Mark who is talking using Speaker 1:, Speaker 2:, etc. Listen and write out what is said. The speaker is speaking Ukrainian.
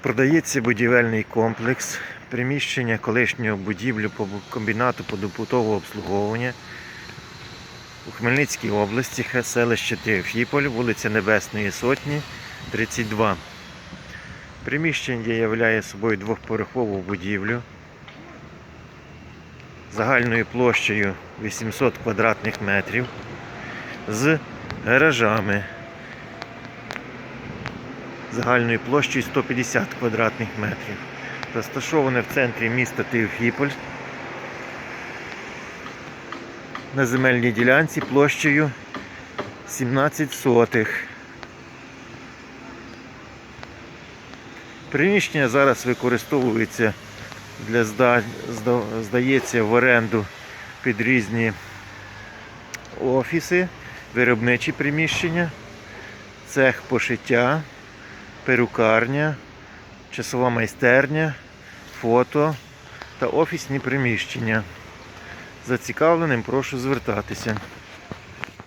Speaker 1: Продається будівельний комплекс, приміщення колишнього будівлю комбінату побутового обслуговування у Хмельницькій області, селище Теофіполь, вулиця Небесної Сотні, 32. Приміщення являє собою двохповерхову будівлю загальною площею 800 квадратних метрів з гаражами загальною площею 150 квадратних метрів. Розташоване в центрі міста Теофіполь на земельній ділянці площею 17 сотих. Приміщення зараз використовується для зда- здається в оренду під різні офіси, виробничі приміщення, цех пошиття, перукарня, часова майстерня, фото та офісні приміщення. Зацікавленим прошу звертатися.